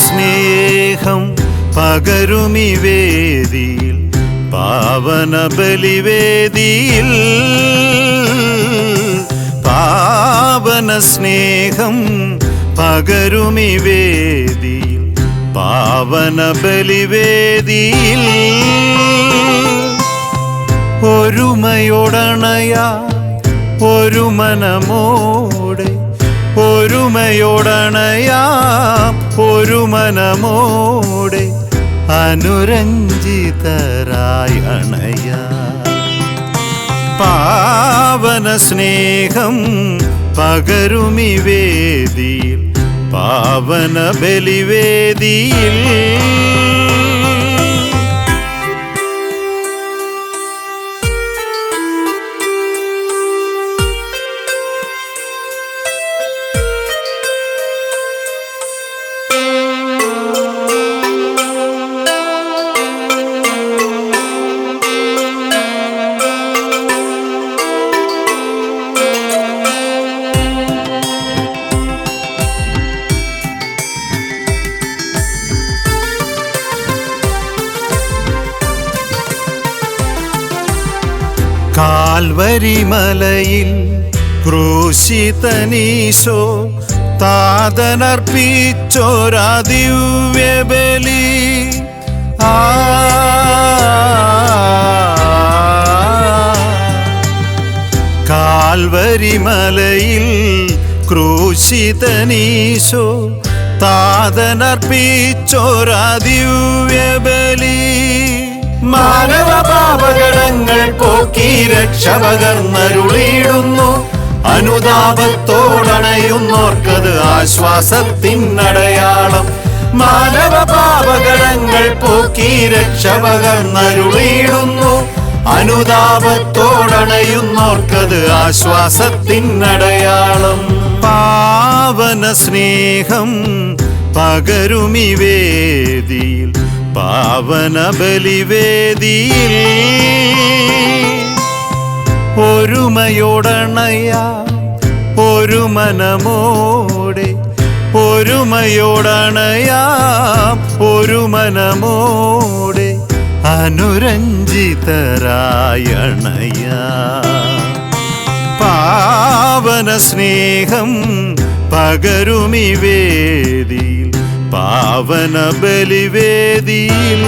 സ്നേഹം പകരുമി വേദിയിൽ പാവന ബലിവേദിയിൽ പാവന സ്നേഹം പകരുമി വേദിയിൽ പാവന ബലിവേദിയിൽ ഒരുമയോടണയാ ഒരു മനമോടെ ഒരുമയോടണയാം ഒരു മനമോടെ അനുരഞ്ജിതരായി അണയാ. പാവന സ്നേഹം പകരുമി വേദിയിൽ പാവന ബലിവേദിയിൽ. കാൽവരിമലയിൽ ക്രൂശിതനീശോ താതനർപ്പിച്ചോരാ ദിവ്യബലി ആ. കാൽവരിമലയിൽ ക്രൂശിതനീശോ താതനർപ്പിച്ചോരാ മാനവ പാപകടങ്ങൾ പോക്കി രക്ഷ പകർന്നരുളിയിടുന്നു. അനുതാപത്തോടണയുന്നോർക്കത് ആശ്വാസത്തിനടയാളം. മാനവ പാപകടങ്ങൾ പോക്കി രക്ഷ പകർന്നരുളിയിടുന്നു. അനുതാപത്തോടണയുന്നോർക്കത് ആശ്വാസത്തിനടയാളം. പാവന സ്നേഹം പകരുമി വേദിയിൽ പാവന ബലിവേദിയിൽ ഒരുമയോടണയ ഒരു മനമോടെ ഒരുമയോടണയ ഒരു മനമോടെ അനുരഞ്ജിതരായണയ. പാവന സ്നേഹം പകരുമി വേദിയിൽ പാവന ബലിവേദിയിൽ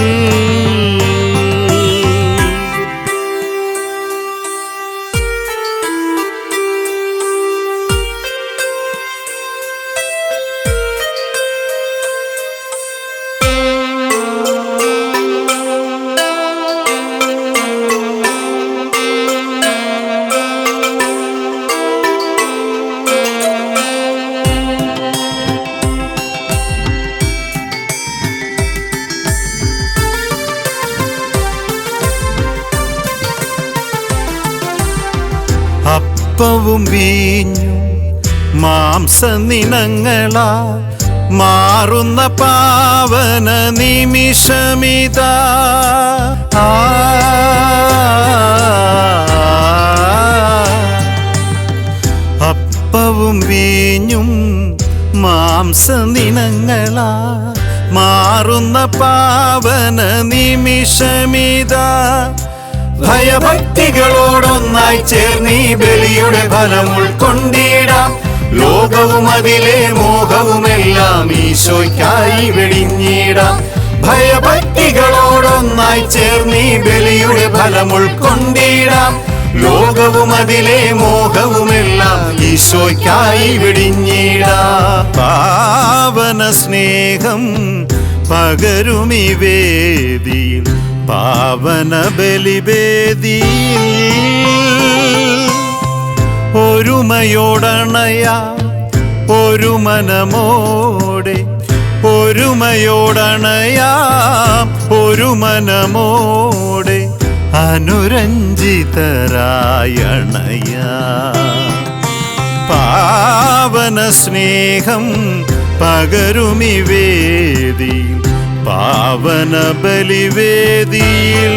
അപ്പവും വീഞ്ഞും. മാംസനിണങ്ങളാ മാറുന്ന പാവന നിമിഷമിതാ. അപ്പവും വീഞ്ഞും മാംസനിണങ്ങളാ മാറുന്ന പാവന നിമിഷമിതാ. ഭയഭക്തികളോടൊന്നായി ചേർന്നീ ബലിയുടെ ഫലം ഉൾക്കൊണ്ടിടാം. ലോകവും അതിലെ മോഹവുമെല്ലാം ഈശോയ്ക്കായി വെടിഞ്ഞിടാം. ഭയഭക്തികളോടൊന്നായി ചേർന്നീ ബലിയുടെ ഫലം ഉൾക്കൊണ്ടിടാം. ലോകവും അതിലെ മോഹവുമെല്ലാം ഈശോയ്ക്കായി വെടിഞ്ഞിടാം. പാവന സ്നേഹം പകരുമി വേദിയിൽ പാവന ബലിവേദിയിൽ ഒരുമയോടണയ ഒരു മനമോടെ ഒരുമയോടണയാം ഒരു മനമോടെ അനുരഞ്ജിതരായണയ. പാവന സ്നേഹം പകരുമി വേദിയിൽ പാവന ബലിവേദിയിൽ